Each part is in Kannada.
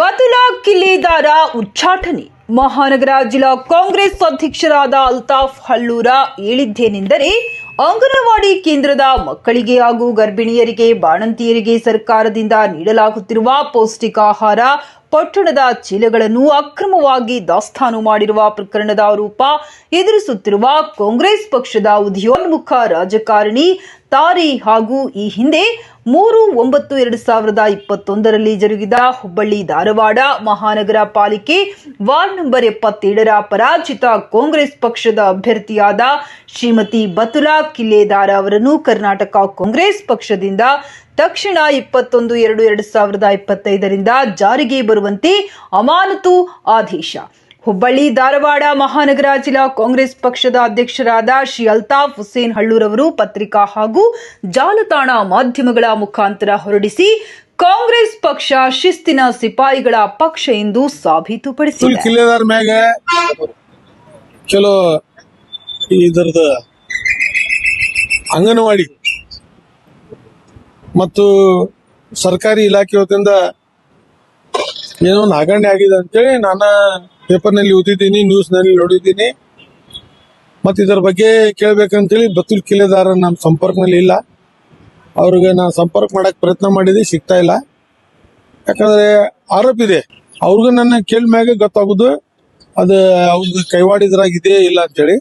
ಬತುಲಾ ಕಿಲ್ಲೆದಾರ ಉಚ್ಚಾಟನೆ. ಮಹಾನಗರ ಜಿಲ್ಲಾ ಕಾಂಗ್ರೆಸ್ ಅಧ್ಯಕ್ಷರಾದ ಅಲ್ತಾಫ್ ಹಳ್ಳೂರ ಹೇಳಿದ್ದೇನೆಂದರೆ, ಅಂಗನವಾಡಿ ಕೇಂದ್ರದ ಮಕ್ಕಳಿಗೆ ಹಾಗೂ ಗರ್ಭಿಣಿಯರಿಗೆ, ಬಾಣಂತಿಯರಿಗೆ ಸರ್ಕಾರದಿಂದ ನೀಡಲಾಗುತ್ತಿರುವ ಪೌಷ್ಟಿಕಾಹಾರ, ಪಟ್ಟಣದ ಚೀಲಗಳನ್ನು ಅಕ್ರಮವಾಗಿ ದಾಸ್ತಾನು ಮಾಡಿರುವ ಪ್ರಕರಣದ ಆರೋಪ ಎದುರಿಸುತ್ತಿರುವ ಕಾಂಗ್ರೆಸ್ ಪಕ್ಷದ ಉದಯೋನ್ಮುಖ ರಾಜಕಾರಣಿ ತಾರೆ ಹಾಗೂ ಈ ಹಿಂದೆ ಮೂರು ಒಂಬತ್ತು ಎರಡು ಸಾವಿರದ ಇಪ್ಪತ್ತೊಂದರಲ್ಲಿ ಜರುಗಿದ ಹುಬ್ಬಳ್ಳಿ ಧಾರವಾಡ ಮಹಾನಗರ ಪಾಲಿಕೆ ವಾರ್ಡ್ ನಂಬರ್ ಎಪ್ಪತ್ತೇಳರ ಪರಾಜಿತ ಕಾಂಗ್ರೆಸ್ ಪಕ್ಷದ ಅಭ್ಯರ್ಥಿಯಾದ ಶ್ರೀಮತಿ ಬತುಲಾ ಕಿಲ್ಲೇದಾರ ಅವರನ್ನು ಕರ್ನಾಟಕ ಕಾಂಗ್ರೆಸ್ ಪಕ್ಷದಿಂದ ತಕ್ಷಣ ಇಪ್ಪತ್ತೊಂದು ಎರಡು ಎರಡು ಸಾವಿರದ ಇಪ್ಪತ್ತೈದರಿಂದ ಜಾರಿಗೆ ಬರುವಂತೆ ಅಮಾನತು ಆದೇಶ. ಹುಬ್ಬಳ್ಳಿ, ಧಾರವಾಡ, ಮಹಾನಗರ ಜಿಲ್ಲಾ ಕಾಂಗ್ರೆಸ್ ಪಕ್ಷದ ಅಧ್ಯಕ್ಷರಾದ ಶ್ರೀ ಅಲ್ತಾಫ್ ಹುಸೇನ್ ಹಳ್ಳೂರವರು ಪತ್ರಿಕಾ ಹಾಗೂ ಜಾಲತಾಣ ಮಾಧ್ಯಮಗಳ ಮುಖಾಂತರ ಹೊರಡಿಸಿ ಕಾಂಗ್ರೆಸ್ ಪಕ್ಷ ಶಿಸ್ತಿನ ಸಿಪಾಯಿಗಳ ಪಕ್ಷ ಎಂದು ಸಾಬೀತುಪಡಿಸಿದೆ. ಮ್ಯಾಗ ಇದರದ ಅಂಗನವಾಡಿ ಮತ್ತು ಸರ್ಕಾರಿ ಇಲಾಖೆ ವತಿಯಿಂದ ಏನೋ ನಾಗಣ್ಯ ಆಗಿದೆ ಅಂತೇಳಿ ನಾನು ಪೇಪರ್ನಲ್ಲಿ ಓದಿದ್ದೀನಿ ನ್ಯೂಸ್ನಲ್ಲಿ ನೋಡಿದ್ದೀನಿ. ಮತ್ತು ಇದರ ಬಗ್ಗೆ ಕೇಳಬೇಕಂತೇಳಿ ಬತ್ತೂರು ಕಿಲೆದಾರ ನಮ್ಮ ಸಂಪರ್ಕನಲ್ಲಿ ಇಲ್ಲ. ಅವ್ರಿಗೆ ನಾನು ಸಂಪರ್ಕ ಮಾಡಕ್ ಪ್ರಯತ್ನ ಮಾಡಿದೆ ಸಿಗ್ತಾ ಇಲ್ಲ. ಯಾಕಂದರೆ ಆರೋಪ ಇದೆ. ಅವ್ರಿಗೂ ನನ್ನ ಕೇಳ ಮ್ಯಾಗ ಗೊತ್ತಾಗುದು. ಅದು ಅವ್ರಿಗೆ ಕೈವಾಡಿದ್ರಾಗಿದೆ ಇಲ್ಲ ಅಂತೇಳಿ.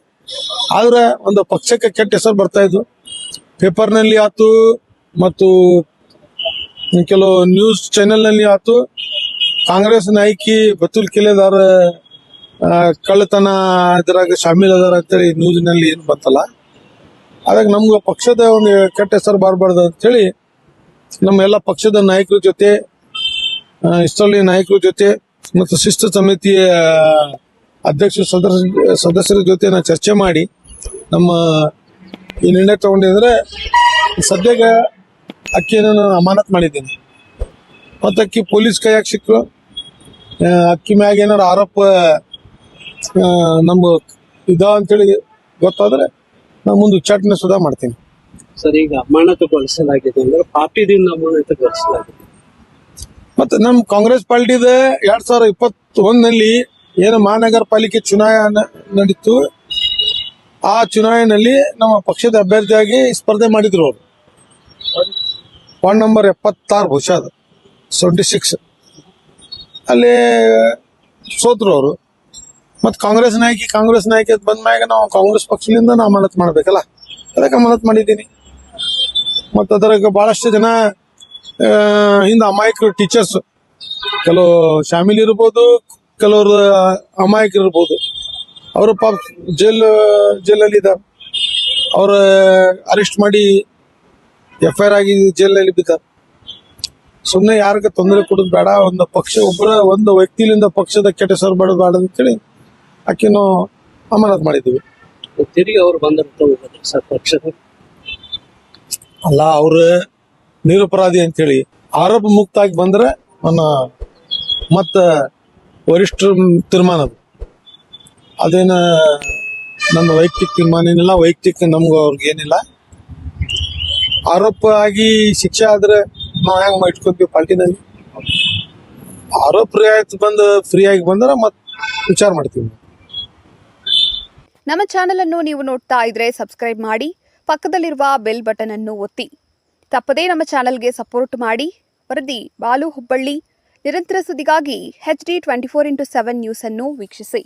ಆದರೆ ಒಂದು ಪಕ್ಷಕ್ಕೆ ಕೆಟ್ಟ ಹೆಸರು ಬರ್ತಾ ಇದ್ದು ಪೇಪರ್ನಲ್ಲಿ ಆತು, ಮತ್ತು ಕೆಲವು ನ್ಯೂಸ್ ಚಾನೆಲ್ನಲ್ಲಿ ಆತು. ಕಾಂಗ್ರೆಸ್ ನಾಯಕಿ ಬತುಲ್ ಕಿಲೆದಾರ ಕಳ್ಳತನ ಇದ್ರಾಗ ಶಾಮೀಲ್ ಅದಾರ ಅಂತೇಳಿ ನ್ಯೂಸ್ನಲ್ಲಿ ಏನು ಬಂತಲ್ಲ. ಹಾಗಾಗಿ ನಮ್ಗೆ ಪಕ್ಷದ ಒಂದು ಕೆಟ್ಟ ಹೆಸರು ಬರಬಾರ್ದು ಅಂತೇಳಿ ನಮ್ಮ ಎಲ್ಲ ಪಕ್ಷದ ನಾಯಕರ ಜೊತೆ ಇಷ್ಟರಲ್ಲಿ ನಾಯಕರ ಜೊತೆ ಮತ್ತು ಶಿಸ್ತು ಸಮಿತಿಯ ಅಧ್ಯಕ್ಷ ಸದಸ್ಯ ಸದಸ್ಯರ ಜೊತೆ ನಾನು ಚರ್ಚೆ ಮಾಡಿ ನಮ್ಮ ಈ ನಿರ್ಣಯ ತಗೊಂಡಿದ್ರೆ ಸದ್ಯಕ್ಕೆ ಅಕ್ಕಿಯನ್ನು ನಾನು ಅಮಾನತ್ ಮಾಡಿದ್ದೀನಿ. ಮತ್ತು ಅಕ್ಕಿ ಪೊಲೀಸ್ ಕೈಯಾಗ ಸಿಕ್ಕರು ಆ, ಅಕ್ಕಿ ಮ್ಯಾಗ ಏನಾರ ಆರೋಪ ನಮ್ಗೆ ಇದ ಅಂತೇಳಿ ಗೊತ್ತಾದ್ರೆ ನಾನು ಮುಂದೆ ಉಚ್ಚಾಟನೆ ಸುಧಾ ಮಾಡ್ತೀನಿ. ಸರ್ ಈಗ ಅಮಾನತುಗೊಳಿಸಲಾಗಿದೆ ಅಂದ್ರೆ ಪಾರ್ಟಿದಿಂದ ಅಮಾನತುಗೊಳಿಸಲಾಗಿದೆ ಮತ್ತೆ ನಮ್ ಕಾಂಗ್ರೆಸ್ ಪಾರ್ಟಿದ ಎರಡ್ ಸಾವಿರ ಇಪ್ಪತ್ತ್ ಒಂದನಲ್ಲಿ ಏನು ಮಹಾನಗರ ಪಾಲಿಕೆ ಚುನಾವಣೆ ನಡೀತು ಆ ಚುನಾವಣೆಯಲ್ಲಿ ನಮ್ಮ ಪಕ್ಷದ ಅಭ್ಯರ್ಥಿಯಾಗಿ ಸ್ಪರ್ಧೆ ಮಾಡಿದ್ರು ಅವರು. ವಾರ್ಡ್ ನಂಬರ್ ಎಪ್ಪತ್ತಾರು ಬಹುಶಃ ಸೆವೆಂಟಿ ಸಿಕ್ಸ್. ಅಲ್ಲಿ ಸೋತ್ರು ಅವರು ಮತ್ತು ಕಾಂಗ್ರೆಸ್ ನಾಯಕಿ ಕಾಂಗ್ರೆಸ್ ನಾಯಕಿ ಬಂದ ಮ್ಯಾಗ ನಾವು ಕಾಂಗ್ರೆಸ್ ಪಕ್ಷದಿಂದ ನಾವು ಮನತ್ ಮಾಡ್ಬೇಕಲ್ಲ? ಅದಕ್ಕೆ ಮನತ್ ಮಾಡಿದ್ದೀನಿ. ಮತ್ತು ಅದ್ರಾಗ ಬಹಳಷ್ಟು ಜನ ಹಿಂದೆ ಅಮಾಯಕರು ಟೀಚರ್ಸ್ ಕೆಲವು ಶಾಮಿಲ್ ಇರ್ಬೋದು, ಕೆಲವರು ಅಮಾಯಕರು ಇರ್ಬೋದು. ಅವರು ಪಾಪ ಜೈಲ್, ಜೈಲಲ್ಲಿ ಇದ್ದಾರೆ ಅವ್ರ ಅರೆಸ್ಟ್ ಮಾಡಿ ಎಫ್ ಐ ಆಗಿ ಜೈಲಲ್ಲಿ ಬಿದ್ದಾರೆ. ಸುಮ್ಮನೆ ಯಾರಿಗ ತೊಂದರೆ ಕೊಡೋದು ಬೇಡ. ಒಂದು ಪಕ್ಷ ಒಬ್ಬರ ಒಂದು ವ್ಯಕ್ತಿಲಿಂದ ಪಕ್ಷದ ಕೆಟ್ಟ ಹೆಸರು ಬಾಡೋದು ಬೇಡ ಅಂತೇಳಿ ಆಕಿನೂ ಅಮಾನತ್ ಮಾಡಿದ್ದೀವಿ. ತಿರುಗಿ ಅವ್ರು ಬಂದಂತ ಸರ್ ಪಕ್ಷದ? ಅಲ್ಲ ಅವ್ರ ನಿರಪರಾಧಿ ಅಂತೇಳಿ ಆರೋಪ ಮುಕ್ತ ಆಗಿ ಬಂದ್ರೆ ನನ್ನ ಮತ್ತ ವರಿಷ್ಠ ತೀರ್ಮಾನ ಅದು. ಅದೇನ ನನ್ನ ವೈಯಕ್ತಿಕ ತೀರ್ಮಾನ ಏನಿಲ್ಲ. ವೈಯಕ್ತಿಕ ನಮ್ಗೆ ಅವ್ರಿಗೆ ಏನಿಲ್ಲ. ಆರೋಪ ಆಗಿ ಶಿಕ್ಷೆ ಆದ್ರೆ ನಾವು ಹೆಂಗ್ ಇಟ್ಕೊಂತೀವಿ ಪಾರ್ಟಿನಲ್ಲಿ ಆರೋಪ ಆಯ್ತು ಬಂದು ಫ್ರೀ ಆಗಿ ಬಂದ್ರೆ ಮತ್ ವಿಚಾರ ಮಾಡ್ತೀವಿ ನಮ್ಮ ಚಾನೆಲ್ ಅನ್ನು ನೀವು ನೋಡ್ತಾ ಇದ್ರೆ ಸಬ್ಸ್ಕ್ರೈಬ್ ಮಾಡಿ, ಪಕ್ಕದಲ್ಲಿರುವ ಬೆಲ್ ಬಟನ್ ಅನ್ನು ಒತ್ತಿ. ತಪ್ಪದೇ ನಮ್ಮ ಚಾನೆಲ್ಗೆ ಸಪೋರ್ಟ್ ಮಾಡಿ. ವರದಿ ಬಾಲು ಹುಬ್ಬಳ್ಳಿ, ನಿರಂತರ ಸುದ್ದಿಗಾಗಿ H D twenty four into seven news ಅನ್ನು ವೀಕ್ಷಿಸಿ.